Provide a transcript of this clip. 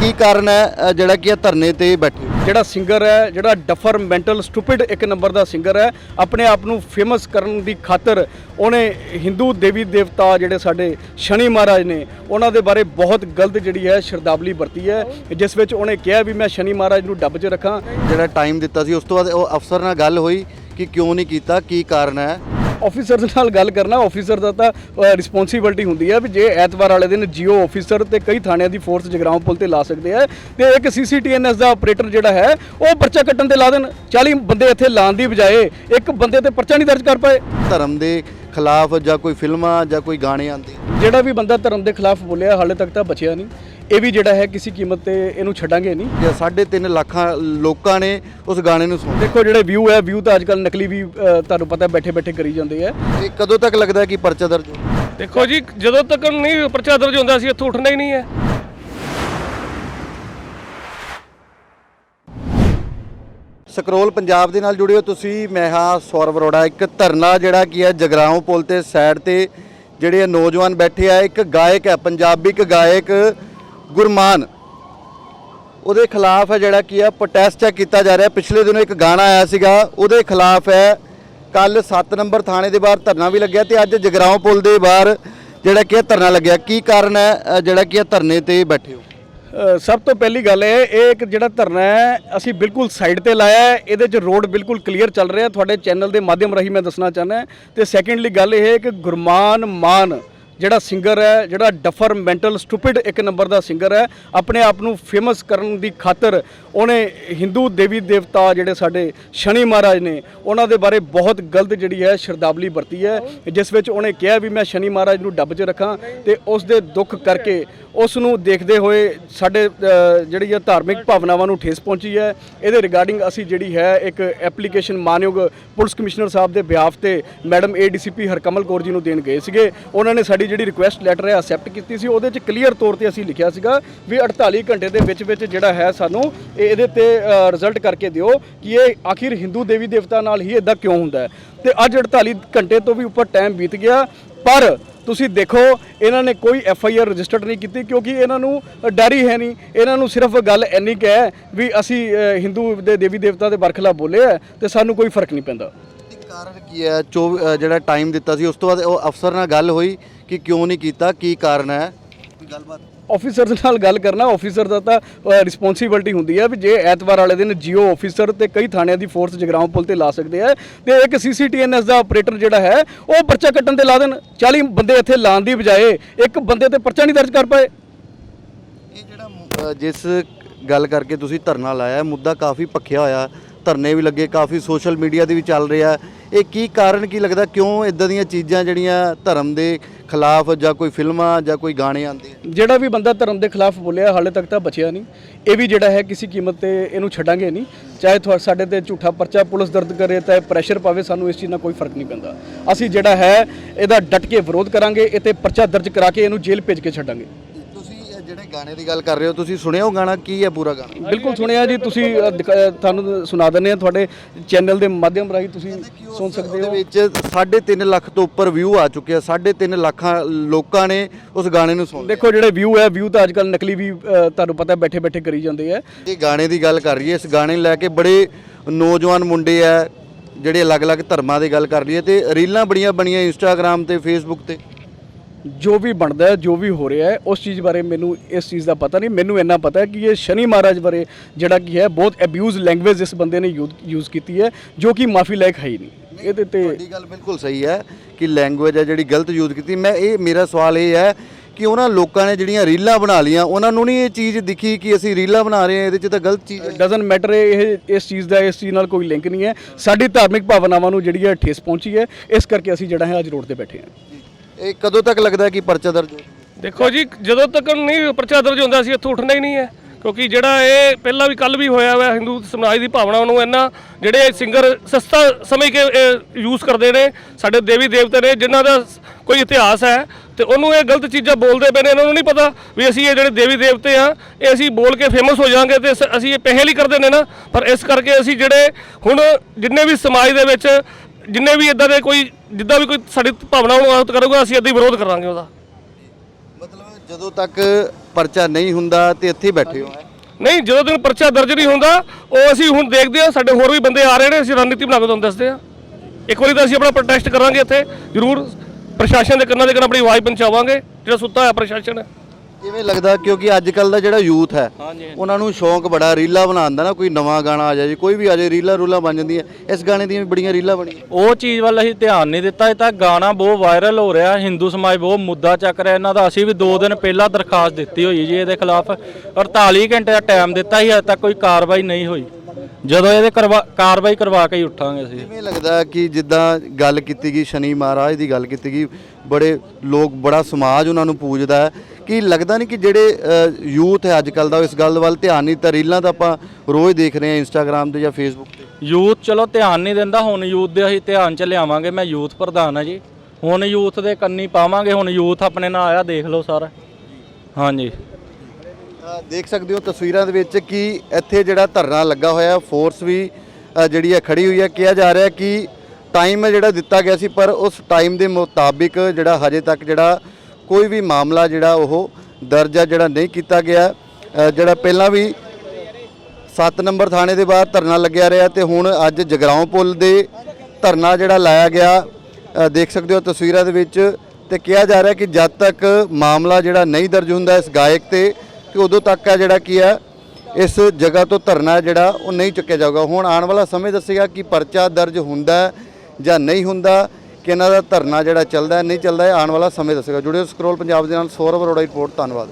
ਕੀ ਕਾਰਨ ਹੈ ਜਿਹੜਾ ਕਿ ਇਹ ਧਰਨੇ ਤੇ ਬੈਠੇ? ਜਿਹੜਾ ਸਿੰਗਰ ਹੈ ਜਿਹੜਾ ਡਫਰ ਮੈਂਟਲ ਸਟੂਪਿਡ ਇੱਕ ਨੰਬਰ ਦਾ ਸਿੰਗਰ ਹੈ ਆਪਣੇ ਆਪ ਨੂੰ ਫੇਮਸ ਕਰਨ ਦੀ ਖਾਤਰ ਉਹਨੇ ਹਿੰਦੂ ਦੇਵੀ ਦੇਵਤਾ ਜਿਹੜੇ ਸਾਡੇ ਸ਼ਨੀ ਮਹਾਰਾਜ ਨੇ ਉਹਨਾਂ ਦੇ ਬਾਰੇ ਬਹੁਤ ਗਲਤ ਜਿਹੜੀ ਹੈ ਸ਼ਰਦਾਵਲੀ ਵਰਤੀ ਹੈ ਜਿਸ ਵਿੱਚ ਉਹਨੇ ਕਿਹਾ ਵੀ ਮੈਂ ਸ਼ਨੀ ਮਹਾਰਾਜ ਨੂੰ ਡੱਬ 'ਚ ਰੱਖਾਂ ਜਿਹੜਾ ਟਾਈਮ ਦਿੱਤਾ ਸੀ ਉਸ ਤੋਂ ਬਾਅਦ ਉਹ ਅਫਸਰ ਨਾਲ ਗੱਲ ਹੋਈ ਕਿ ਕਿਉਂ ਨਹੀਂ ਕੀਤਾ ਕੀ ਕਾਰਨ ਹੈ ਆਫੀਸਰ ਨਾਲ ਗੱਲ ਕਰਨਾ ਆਫੀਸਰ ਦਾ ਤਾਂ ਰਿਸਪੌਂਸਿਬਿਲਟੀ ਹੁੰਦੀ ਹੈ ਵੀ ਜੇ ਐਤਵਾਰ ਵਾਲੇ ਦਿਨ ਜੀਓ ਆਫੀਸਰ ਤੇ ਕਈ ਥਾਣਿਆਂ ਦੀ ਫੋਰਸ ਜਗਰਾਉਂ ਪੁਲ ਤੇ ਲਾ ਸਕਦੇ ਆ ਤੇ ਇੱਕ ਸੀਸੀਟੀਐਨਐਸ ਦਾ ਆਪਰੇਟਰ ਜਿਹੜਾ ਹੈ ਉਹ ਪਰਚਾ ਕੱਟਣ ਤੇ ਲਾ ਦੇਣ। 40 ਬੰਦੇ ਇੱਥੇ ਲਾਉਣ ਦੀ ਬਜਾਏ ਇੱਕ ਬੰਦੇ ਤੇ ਪਰਚਾ ਨਹੀਂ ਦਰਜ ਕਰ ਪਾਏ। ਧਰਮ ਦੇ ਖਿਲਾਫ ਜਾਂ ਕੋਈ ਫਿਲਮਾਂ ਜਾਂ ਕੋਈ ਗਾਣੇ ਆਉਂਦੇ। ਜਿਹੜਾ ਵੀ ਬੰਦਾ ਧਰਮ ਦੇ ਖਿਲਾਫ ਬੋਲਿਆ ਹਾਲੇ ਤੱਕ ਤਾਂ ਬਚਿਆ ਨਹੀਂ। ਇਹ ਵੀ ਜਿਹੜਾ ਹੈ ਕਿਸੇ ਕੀਮਤ ਤੇ ਇਹਨੂੰ ਛੱਡਾਂਗੇ ਨਹੀਂ? ਜਾਂ 3.5 ਲੱਖਾਂ ਲੋਕਾਂ ਨੇ ਉਸ ਗਾਣੇ ਨੂੰ ਸੁਣਿਆ। ਦੇਖੋ ਜਿਹੜੇ ਵਿਊ ਹੈ ਵਿਊ ਤਾਂ ਅੱਜਕੱਲ ਨਕਲੀ ਵੀ ਅ, ਤੁਹਾਨੂੰ ਪਤਾ ਬੈਠੇ ਬੈਠੇ ਕਰੀ ਜਾਂਦੇ ਆ। ਇਹ ਕਦੋਂ ਤੱਕ ਲੱਗਦਾ ਕਿ ਪਰਚਾ ਦਰਜ ਦੇਖੋ ਜੀ ਜਦੋਂ ਤੱਕ ਨਹੀਂ ਪਰਚਾ ਦਰਜ ਹੁੰਦਾ ਸੀ ਇੱਥੋਂ ਉੱਠਣਾ ਹੀ ਨਹੀਂ ਹੈ। ਸਕਰੋਲ ਪੰਜਾਬ ਦੇ ਨਾਲ ਜੁੜੇ ਹੋ ਤੁਸੀਂ। ਮੈਂ ਹਾਂ ਸੌਰਵ ਅਰੋੜਾ। ਇੱਕ ਧਰਨਾ ਜਿਹੜਾ ਕੀ ਹੈ ਜਗਰਾਉਂ ਪੁਲ ਤੇ ਸਾਈਡ ਤੇ ਜਿਹੜੇ ਇਹ ਨੌਜਵਾਨ ਬੈਠੇ ਆ ਇੱਕ ਗਾਇਕ ਹੈ ਪੰਜਾਬੀ ਇੱਕ ਗਾਇਕ। ਗੁਰਮਾਨ। ਉਹਦੇ ਖਿਲਾਫ ਹੈ ਜਿਹੜਾ ਕੀ ਹੈ ਪ੍ਰੋਟੈਸਟ ਹੈ ਕੀਤਾ ਜਾ ਰਿਹਾ। ਪਿਛਲੇ ਦਿਨੋਂ ਇੱਕ ਗਾਣਾ ਆਇਆ ਸੀਗਾ, ਉਹਦੇ ਖਿਲਾਫ ਹੈ। ਕੱਲ 7 ਨੰਬਰ ਥਾਣੇ ਦੇ ਬਾਹਰ ਧਰਨਾ ਵੀ ਲੱਗਿਆ ਤੇ ਅੱਜ ਜਗਰਾਉਂ ਪੁਲ ਦੇ ਬਾਹਰ ਜਿਹੜਾ ਕੀ ਧਰਨਾ ਲੱਗਿਆ। ਕੀ ਕਾਰਨ ਹੈ ਜਿਹੜਾ ਕੀ ਹੈ ਧਰਨੇ ਤੇ ਬੈਠੇ ਹੋ? ਸਭ ਤੋਂ ਪਹਿਲੀ ਗੱਲ ਹੈ ਇਹ ਇੱਕ ਜਿਹੜਾ ਧਰਨਾ ਹੈ, ਅਸੀਂ ਬਿਲਕੁਲ ਸਾਈਡ ਤੇ ਲਾਇਆ ਹੈ। ਇਹਦੇ 'ਚ ਰੋਡ ਬਿਲਕੁਲ ਕਲੀਅਰ ਚੱਲ ਰਿਹਾ। ਤੁਹਾਡੇ ਚੈਨਲ ਦੇ ਮਾਧਿਅਮ ਰਾਹੀਂ ਮੈਂ ਦੱਸਣਾ ਚਾਹੁੰਦਾ ਤੇ ਸੈਕੰਡਲੀ ਗੱਲ ਇਹ ਹੈ ਕਿ ਗੁਰਮਾਨ ਮਾਨ ਜਿਹੜਾ ਸਿੰਗਰ ਹੈ, ਜਿਹੜਾ ਡਫਰ ਮੈਂਟਲ ਸਟੂਪਿਡ ਇੱਕ ਨੰਬਰ ਦਾ ਸਿੰਗਰ ਹੈ, ਆਪਣੇ ਆਪ ਨੂੰ ਫੇਮਸ ਕਰਨ ਦੀ ਖਾਤਰ ਉਹਨੇ ਹਿੰਦੂ ਦੇਵੀ ਦੇਵਤਾ ਜਿਹੜੇ ਸਾਡੇ ਸ਼ਨੀ ਮਹਾਰਾਜ ਨੇ, ਉਹਨਾਂ ਦੇ ਬਾਰੇ ਬਹੁਤ ਗਲਤ ਜਿਹੜੀ ਹੈ ਸ਼ਰਦਾਵਲੀ ਵਰਤੀ ਹੈ, ਜਿਸ ਵਿੱਚ ਉਹਨੇ ਕਿਹਾ ਵੀ ਮੈਂ ਸ਼ਨੀ ਮਹਾਰਾਜ ਨੂੰ ਡੱਬ 'ਚ ਰੱਖਾਂ ਤੇ ਉਸ ਦੇ ਦੁੱਖ ਕਰਕੇ ਉਸ ਨੂੰ ਦੇਖਦੇ ਹੋਏ ਸਾਡੇ ਜਿਹੜੀ ਹੈ ਧਾਰਮਿਕ ਭਾਵਨਾਵਾਂ ਨੂੰ ਠੇਸ ਪਹੁੰਚੀ ਹੈ। ਇਹਦੇ ਰਿਗਾਰਡਿੰਗ ਅਸੀਂ ਜਿਹੜੀ ਹੈ ਇੱਕ ਐਪਲੀਕੇਸ਼ਨ ਮਾਨਯੋਗ ਪੁਲਿਸ ਕਮਿਸ਼ਨਰ ਸਾਹਿਬ ਦੇ ਬਿਹਾਫ ਤੇ ਮੈਡਮ ਏਡੀਸੀਪੀ ਹਰਕਮਲ ਕੌਰ ਜੀ ਨੂੰ ਦੇਣ ਗਏ ਸੀਗੇ। ਉਹਨਾਂ ਨੇ ਸਾਡੀ ਜਿਹੜੀ ਰਿਕੁਐਸਟ ਲੈਟਰ ਹੈ ਅਸੈਪਟ ਕੀਤੀ ਸੀ। ਉਹਦੇ 'ਚ ਕਲੀਅਰ ਤੌਰ ਤੇ ਅਸੀਂ ਲਿਖਿਆ ਸੀਗਾ ਵੀ 48 ਘੰਟੇ ਦੇ ਵਿੱਚ ਵਿੱਚ ਜਿਹੜਾ ਹੈ ਸਾਨੂੰ ਇਹਦੇ ਤੇ ਰਿਜ਼ਲਟ ਕਰਕੇ ਦਿਓ ਕਿ ਇਹ ਆਖਿਰ ਹਿੰਦੂ ਦੇਵੀ ਦੇਵਤਾ ਨਾਲ ਹੀ ਇਦਾਂ ਕਿਉਂ ਹੁੰਦਾ ਹੈ। ਤੇ ਅੱਜ 48 ਘੰਟੇ ਤੋਂ ਵੀ ਉੱਪਰ ਟਾਈਮ ਬੀਤ ਗਿਆ, ਪਰ ਤੁਸੀਂ ਦੇਖੋ, ਇਹਨਾਂ ਨੇ ਕੋਈ ਐਫ ਆਈ ਆਰ ਰਜਿਸਟਰਡ ਨਹੀਂ ਕੀਤੀ ਕਿਉਂਕਿ ਇਹਨਾਂ ਨੂੰ ਡਰ ਹੀ ਹੈ ਨਹੀਂ। ਇਹਨਾਂ ਨੂੰ ਸਿਰਫ ਗੱਲ ਇੰਨੀ ਕੁ ਹੈ ਵੀ ਅਸੀਂ ਹਿੰਦੂ ਦੇ ਦੇਵੀ ਦੇਵਤਾ ਦੇ ਬਰਖਲਾ ਬੋਲੇ ਆ ਤੇ ਸਾਨੂੰ ਕੋਈ ਫ਼ਰਕ ਨਹੀਂ ਪੈਂਦਾ। ਕਾਰਨ ਕੀ ਹੈ? 24 ਜਿਹੜਾ ਟਾਈਮ ਦਿੱਤਾ ਸੀ, ਉਸ ਤੋਂ ਬਾਅਦ ਉਹ ਅਫਸਰ ਨਾਲ ਗੱਲ ਹੋਈ ਕਿ ਕਿਉਂ ਨਹੀਂ ਕੀਤਾ, ਕੀ ਕਾਰਨ ਹੈ? ਕੋਈ ਗੱਲਬਾਤ? ਆਫੀਸਰ ਨਾਲ ਗੱਲ ਕਰਨਾ ਆਫੀਸਰ ਦਾ ਤਾਂ ਰਿਸਪੌਂਸਿਬਿਲਟੀ ਹੁੰਦੀ ਹੈ ਵੀ ਜੇ ਐਤਵਾਰ ਵਾਲੇ ਦਿਨ ਜੀਓ ਆਫੀਸਰ ਤੇ ਕਈ ਥਾਣਿਆਂ ਦੀ ਫੋਰਸ ਜਗਰਾਉਂ ਪੁਲ ਤੇ ਲਾ ਸਕਦੇ ਆ ਤੇ ਇੱਕ ਸੀਸੀਟੀਐਨਐਸ ਦਾ ਆਪਰੇਟਰ ਜਿਹੜਾ ਹੈ, ਉਹ ਪਰਚਾ ਕੱਟਣ ਤੇ ਲਾ ਦੇਣ। 40 ਬੰਦੇ ਇੱਥੇ ਲਾਉਣ ਦੀ ਬਜਾਏ ਇੱਕ ਬੰਦੇ ਤੇ ਪਰਚਾ ਨਹੀਂ ਦਰਜ ਕਰ ਪਾਏ। ਇਹ ਜਿਹੜਾ ਜਿਸ ਗੱਲ ਕਰਕੇ ਤੁਸੀਂ ਧਰਨਾ ਲਾਇਆ, ਮੁੱਦਾ ਕਾਫੀ ਭਖਿਆ ਹੋਇਆ। ਧਰਨੇ ਵੀ ਲੱਗੇ, ਕਾਫੀ ਸੋਸ਼ਲ ਮੀਡੀਆ ਦੇ ਵੀ ਚੱਲ ਰਿਹਾ। ਇਹ ਕੀ ਕਾਰਨ, ਕੀ ਲੱਗਦਾ, ਕਿਉਂ ਇਦਾਂ ਦੀਆਂ ਚੀਜ਼ਾਂ ਜਿਹੜੀਆਂ ਧਰਮ ਦੇ ਖਿਲਾਫ ਜਾਂ ਕੋਈ ਫਿਲਮਾਂ ਜਾਂ ਕੋਈ ਗਾਣੇ ਆਉਂਦੇ ਜਿਹੜਾ ਵੀ ਬੰਦਾ ਧਰਮ ਦੇ ਖਿਲਾਫ ਬੋਲਿਆ, ਹਾਲੇ ਤੱਕ ਤਾਂ ਬਚਿਆ ਨਹੀਂ। ਇਹ ਵੀ ਜਿਹੜਾ ਹੈ, ਕਿਸੇ ਕੀਮਤ ਤੇ ਇਹਨੂੰ ਛੱਡਾਂਗੇ ਨਹੀਂ। ਚਾਹੇ ਤੁਹਾਡੇ ਸਾਡੇ ਤੇ ਝੂਠਾ ਪਰਚਾ ਪੁਲਿਸ ਦਰਦ ਕਰੇ ਤਾਂ ਪ੍ਰੈਸ਼ਰ ਪਾਵੇ, ਸਾਨੂੰ ਇਸ ਚੀਜ਼ ਨਾਲ ਕੋਈ ਫ਼ਰਕ ਨਹੀਂ ਪੈਂਦਾ। ਅਸੀਂ ਜਿਹੜਾ ਹੈ, ਇਹਦਾ ਡਟ ਕੇ ਵਿਰੋਧ ਕਰਾਂਗੇ, ਇਹ ਤੇ ਪਰਚਾ ਦਰਜ ਕਰਾ ਕੇ ਇਹਨੂੰ ਜੇਲ੍ਹ ਭੇਜ ਕੇ ਛੱਡਾਂਗੇ। ਜਿਹੜੇ ਗਾਣੇ ਦੀ ਗੱਲ ਕਰ ਰਹੇ ਹੋ ਤੁਸੀਂ ਸੁਣਿਆ ਉਹ ਗਾਣਾ ਕੀ ਹੈ ਪੂਰਾ ਗਾਣਾ? ਬਿਲਕੁਲ ਸੁਣਿਆ ਜੀ ਤੁਸੀਂ ਅ, ਦਿਖਾ- ਅ, ਤੁਹਾਨੂੰ ਸੁਣਾ ਦਿੰਦੇ ਆ ਤੁਹਾਡੇ ਚੈਨਲ ਦੇ ਮਾਧਿਅਮ ਰਾਹੀਂ ਤੁਸੀਂ ਸੁਣ ਸਕਦੇ ਹੋ। ਵਿੱਚ 3.5 ਲੱਖ ਤੋਂ ਉੱਪਰ ਵਿਊ ਆ ਚੁੱਕੇ ਆ 3.5 ਲੱਖਾਂ ਲੋਕਾਂ ਨੇ ਉਸ ਗਾਣੇ ਨੂੰ ਸੁਣ ਲਿਆ। ਦੇਖੋ ਜਿਹੜੇ ਵਿਊ ਹੈ ਵਿਊ ਤਾਂ ਅੱਜਕੱਲ ਨਕਲੀ ਵੀ ਅ, ਤੁਹਾਨੂੰ ਪਤਾ ਬੈਠੇ ਬੈਠੇ ਕਰੀ ਜਾਂਦੇ ਆ। ਇਹ ਗਾਣੇ ਦੀ ਗੱਲ ਕਰ ਰਹੀ ਹੈ ਇਸ ਗਾਣੇ ਨੂੰ ਲੈ ਕੇ ਬੜੇ ਨੌਜਵਾਨ ਮੁੰਡੇ ਆ ਜਿਹੜੇ ਅਲੱਗ-ਅਲੱਗ ਧਰਮਾਂ ਦੀ ਗੱਲ ਕਰ ਹੈ ਤੇ ਰੀਲਾਂ ਬੜੀਆਂ ਬਣੀਆਂ ਇੰਸਟਾਗ੍ਰam ਤੇ ਫੇਸਬੁੱਕ ਤੇ। ਜੋ ਵੀ ਬਣਦਾ ਹੈ ਜੋ ਵੀ ਹੋ ਰਿਹਾ ਹੈ ਉਸ ਚੀਜ਼ ਬਾਰੇ ਮੈਨੂੰ ਇਸ ਚੀਜ਼ ਦਾ ਪਤਾ ਨਹੀਂ। ਮੈਨੂੰ ਇੰਨਾ ਪਤਾ ਹੈ ਕਿ ਇਹ ਸ਼ਨੀ ਮਹਾਰਾਜ ਬਾਰੇ ਜਿਹੜਾ ਕੀ ਹੈ ਬਹੁਤ ਅਬਿਊਜ਼ ਲੈਂਗੁਏਜ ਇਸ ਬੰਦੇ ਨੇ ਯੂਜ਼ ਕੀਤੀ ਹੈ ਜੋ ਕਿ ਮਾਫੀ ਲਾਇਕ ਹੈ ਹੀ ਨਹੀਂ। ਇਹਦੇ ਤੇ ਤੁਹਾਡੀ ਗੱਲ ਬਿਲਕੁਲ ਸਹੀ ਹੈ ਕਿ ਲੈਂਗੁਏਜ ਹੈ ਜਿਹੜੀ ਗਲਤ ਯੂਜ਼ ਕੀਤੀ। ਮੈਂ ਇਹ ਮੇਰਾ ਸਵਾਲ ਇਹ ਹੈ ਕਿ ਉਹਨਾਂ ਲੋਕਾਂ ਨੇ ਜਿਹੜੀਆਂ ਰੀਲਾਂ ਬਣਾ ਲੀਆਂ ਉਹਨਾਂ ਨੂੰ ਨਹੀਂ ਇਹ ਚੀਜ਼ ਦਿਖੀ ਕਿ ਅਸੀਂ ਰੀਲਾਂ ਬਣਾ ਰਹੇ ਹਾਂ ਇਹਦੇ 'ਚ ਤਾਂ ਗਲਤ ਚੀਜ਼ ਡਸਨਟ ਮੈਟਰ ਇਹ ਇਸ ਚੀਜ਼ ਦਾ ਇਸ ਚੀਜ਼ ਨਾਲ ਕੋਈ ਲਿੰਕ ਨਹੀਂ ਹੈ। ਸਾਡੀ ਧਾਰਮਿਕ ਭਾਵਨਾਵਾਂ ਨੂੰ ਜਿਹੜੀ ਹੈ ਠੇਸ ਪਹੁੰਚੀ ਹੈ। ਇਸ ਕਰਕੇ ਅਸੀਂ ਜਿਹੜਾ ਹੈ ਅੱਜ ਰੋਡ ਤੇ ਬੈਠੇ ਹਾਂ। ਇਹ ਕਦੋਂ ਤੱਕ ਲੱਗਦਾ ਕਿ ਪਰਚਾ ਦਰਜ ਹੋ ਦੇਖੋ ਜੀ, ਜਦੋਂ ਤੱਕ ਨਹੀਂ ਪਰਚਾ ਦਰਜ ਹੁੰਦਾ ਸੀ, ਇੱਥੋਂ ਉੱਠਣਾ ਹੀ ਨਹੀਂ ਹੈ। ਕਿਉਂਕਿ ਜਿਹੜਾ ਇਹ ਪਹਿਲਾਂ ਵੀ ਕੱਲ ਵੀ ਹੋਇਆ ਹੋਇਆ ਹਿੰਦੂ ਸਮਾਜ ਦੀ ਭਾਵਨਾ ਨੂੰ ਇੰਨਾ, ਜਿਹੜੇ ਸਿੰਗਰ ਸਸਤਾ ਸਮਝ ਕੇ ਯੂਜ਼ ਕਰਦੇ ਨੇ, ਸਾਡੇ ਦੇਵੀ ਦੇਵਤੇ ਨੇ, ਜਿਨ੍ਹਾਂ ਦਾ ਕੋਈ ਇਤਿਹਾਸ ਹੈ, ਤੇ ਉਹਨੂੰ ਇਹ ਗਲਤ ਚੀਜ਼ਾਂ ਬੋਲਦੇ ਪਏ ਨੇ, ਇਹਨਾਂ ਨੂੰ ਨਹੀਂ ਪਤਾ ਵੀ ਅਸੀਂ ਇਹ ਜਿਹੜੇ ਦੇਵੀ ਦੇਵਤੇ ਆ, ਇਹ ਅਸੀਂ ਬੋਲ ਕੇ ਫੇਮਸ ਹੋ ਜਾਾਂਗੇ ਤੇ ਅਸੀਂ ਇਹ ਪਹਿਲ ਹੀ ਕਰਦੇ ਨੇ ਨਾ। ਪਰ ਇਸ ਕਰਕੇ ਅਸੀਂ ਜਿਹੜੇ ਹੁਣ ਜਿੰਨੇ ਵੀ ਸਮਾਜ ਦੇ ਵਿੱਚ, ਜਿੰਨੇ ਵੀ ਇਦਾਂ ਦੇ ਕੋਈ ਜਿੱਦਾਂ ਵੀ ਕੋਈ ਸਾਡੀ ਭਾਵਨਾ ਨੂੰ ਆਹਤ ਕਰੂਗਾ ਅਸੀਂ ਹੀ ਵਿਰੋਧ ਕਰਾਂਗੇ ਉਹਦਾ। ਮਤਲਬ ਜਦੋਂ ਤੱਕ ਪਰਚਾ ਨਹੀਂ ਹੁੰਦਾ ਤੇ ਇੱਥੇ ਹੀ ਬੈਠੇ ਹੋ। ਨਹੀਂ ਜਦੋਂ ਤੱਕ ਪਰਚਾ ਦਰਜ ਨਹੀਂ ਹੁੰਦਾ ਉਹ ਅਸੀਂ ਹੁਣ ਦੇਖਦੇ ਹਾਂ ਸਾਡੇ ਹੋਰ ਵੀ ਬੰਦੇ ਆ ਰਹੇ ਨੇ ਅਸੀਂ ਰਣਨੀਤੀ ਬਣਾ ਕੇ ਤੁਹਾਨੂੰ ਦੱਸਦੇ ਹਾਂ। ਇੱਕ ਵਾਰੀ ਤਾਂ ਅਸੀਂ ਆਪਣਾ ਪ੍ਰੋਟੈਸਟ ਕਰਾਂਗੇ ਇੱਥੇ ਜ਼ਰੂਰ। ਪ੍ਰਸ਼ਾਸਨ ਦੇ ਕੰਨਾਂ ਦੇ ਕੰਨ ਆਪਣੀ ਆਵਾਜ਼ ਪਹੁੰਚਾਵਾਂਗੇ ਜਿਹੜਾ ਸੁੱਤਾ ਹੋਇਆ ਪ੍ਰਸ਼ਾਸਨ। ਹੈ ਕਿਵੇਂ ਲੱਗਦਾ ਕਿਉਂਕਿ ਅੱਜ ਕੱਲ ਦਾ ਜਿਹੜਾ ਯੂਥ ਹੈ ਉਹਨਾਂ ਨੂੰ ਸ਼ੌਂਕ ਬੜਾ ਰੀਲਾ ਬਣਾਉਣ ਦਾ ਨਾ ਕੋਈ ਨਵਾਂ ਗਾਣਾ ਆ ਜਾਏ ਕੋਈ ਵੀ ਆ ਜਾਏ ਰੀਲਾ ਰੂਲਾ ਬਣ ਜਾਂਦੀਆਂ ਇਸ ਗਾਣੇ ਦੀਆਂ ਵੀ ਬੜੀਆਂ ਰੀਲਾਂ ਬਣੀਆਂ। ਉਹ ਚੀਜ਼ ਵੱਲ ਅਸੀਂ ਧਿਆਨ ਨਹੀਂ ਦਿੱਤਾ ਇਹ ਤਾਂ ਗਾਣਾ ਬਹੁਤ ਵਾਇਰਲ ਹੋ ਰਿਹਾ ਹਿੰਦੂ ਸਮਾਜ ਬਹੁਤ ਮੁੱਦਾ ਚੱਕ ਰਿਹਾ ਇਹਨਾਂ ਦਾ ਅਸੀਂ ਵੀ 2 ਦਿਨ ਪਹਿਲਾਂ ਦਰਖਾਸਤ ਦਿੱਤੀ ਹੋਈ ਜੀ ਇਹਦੇ ਖਿਲਾਫ 48 ਘੰਟੇ ਦਾ ਟਾਈਮ ਦਿੱਤਾ ਸੀ ਅਜੇ ਤੱਕ ਕੋਈ ਕਾਰਵਾਈ ਨਹੀਂ ਹੋਈ। ਜਦੋਂ ਇਹਦੇ ਕਰਵਾ ਕਾਰਵਾਈ ਕਰਵਾ ਕੇ ਹੀ ਉੱਠਾਂਗੇ ਅਸੀਂ। ਕਿਵੇਂ ਲੱਗਦਾ ਕਿ ਜਿੱਦਾਂ ਗੱਲ ਕੀਤੀ ਗਈ ਸ਼ਨੀ ਮਹਾਰਾਜ ਦੀ ਗੱਲ ਕੀਤੀ ਗਈ ਬੜੇ ਲੋਕ ਬੜਾ ਸਮਾਜ ਉਹਨਾਂ ਨੂੰ ਪੂਜਦਾ ਹੈ ਕਿ ਲੱਗਦਾ ਨਹੀਂ ਕਿ ਜਿਹੜੇ ਯੂਥ ਹੈ ਅੱਜ ਕੱਲ ਦਾ ਇਸ ਗੱਲ ਵੱਲ ਧਿਆਨ ਨਹੀਂ ਤਾਂ ਰੀਲਾਂ ਤਾਂ ਆਪਾਂ ਰੋਜ਼ ਦੇਖ ਰਹੇ ਹਾਂ ਇੰਸਟਾਗ੍ਰam ਤੇ ਜਾਂ ਫੇਸਬੁੱਕ ਤੇ। ਯੂਥ ਚਲੋ ਧਿਆਨ ਨਹੀਂ ਦਿੰਦਾ ਹੁਣ ਯੂਥ ਦੇ ਅਸੀਂ ਧਿਆਨ ਚ ਲਿਆਵਾਂਗੇ। ਮੈਂ ਯੂਥ ਪ੍ਰਧਾਨ ਆ ਜੀ। ਹੁਣ ਯੂਥ ਦੇ ਕੰਨੀ ਪਾਵਾਂਗੇ ਹੁਣ ਯੂਥ ਆਪਣੇ ਨਾਲ ਆਇਆ ਦੇਖ ਲਓ ਸਾਰਾ। ਹਾਂਜੀ। ਦੇਖ ਸਕਦੇ ਹੋ ਤਸਵੀਰਾਂ ਦੇ ਵਿੱਚ ਕਿ ਇੱਥੇ ਜਿਹੜਾ ਧਰਨਾ ਲੱਗਾ ਹੋਇਆ ਫੋਰਸ ਵੀ ਜਿਹੜੀ ਹੈ ਖੜੀ ਹੋਈ ਹੈ। ਕਿਹਾ ਜਾ ਰਿਹਾ ਕਿ ਟਾਈਮ ਹੈ ਜਿਹੜਾ ਦਿੱਤਾ ਗਿਆ ਸੀ ਪਰ ਉਸ ਟਾਈਮ ਦੇ ਮੁਤਾਬਿਕ ਜਿਹੜਾ ਹਜੇ ਤੱਕ ਜਿਹੜਾ ਕੋਈ ਵੀ ਮਾਮਲਾ ਜਿਹੜਾ ਉਹ ਦਰਜ ਹੈ ਜਿਹੜਾ ਨਹੀਂ ਕੀਤਾ ਗਿਆ ਜਿਹੜਾ ਪਹਿਲਾਂ ਵੀ 7 ਨੰਬਰ ਥਾਣੇ ਦੇ ਬਾਹਰ ਧਰਨਾ ਲੱਗਿਆ ਰਿਹਾ ਤੇ ਹੁਣ ਅੱਜ ਜਗਰਾਉਂ ਪੁਲ ਦੇ ਧਰਨਾ ਜਿਹੜਾ ਲਾਇਆ ਗਿਆ ਦੇਖ ਸਕਦੇ ਹੋ ਤਸਵੀਰਾਂ ਦੇ ਵਿੱਚ ਤੇ ਕਿਹਾ ਜਾ ਰਿਹਾ ਕਿ ਜਦ ਤੱਕ ਮਾਮਲਾ ਜਿਹੜਾ ਨਹੀਂ ਦਰਜ ਹੁੰਦਾ ਇਸ ਗਾਇਕ ਤੇ ਤੇ ਉਦੋਂ ਤੱਕ ਆ ਜਿਹੜਾ ਕੀ ਹੈ ਇਸ ਜਗ੍ਹਾ ਤੋਂ ਧਰਨਾ ਜਿਹੜਾ ਉਹ ਨਹੀਂ ਚੁੱਕਿਆ ਜਾਊਗਾ। ਹੁਣ ਆਉਣ ਵਾਲਾ ਸਮੇਂ ਦੱਸੇਗਾ ਕਿ ਪਰਚਾ ਦਰਜ ਹੁੰਦਾ ਜਾਂ ਨਹੀਂ ਹੁੰਦਾ। ਕਿ ਇਹਨਾਂ ਦਾ ਧਰਨਾ ਜਿਹੜਾ ਚੱਲਦਾ ਨਹੀਂ ਚੱਲਦਾ ਹੈ, ਆਉਣ ਵਾਲਾ ਸਮੇਂ ਦੱਸੇਗਾ। ਜੁੜਿਓ ਸਕਰੋਲ ਪੰਜਾਬ ਦੇ ਨਾਲ, ਸੌਰਵ ਅਰੋੜਾ ਰਿਪੋਰਟ, ਧੰਨਵਾਦ।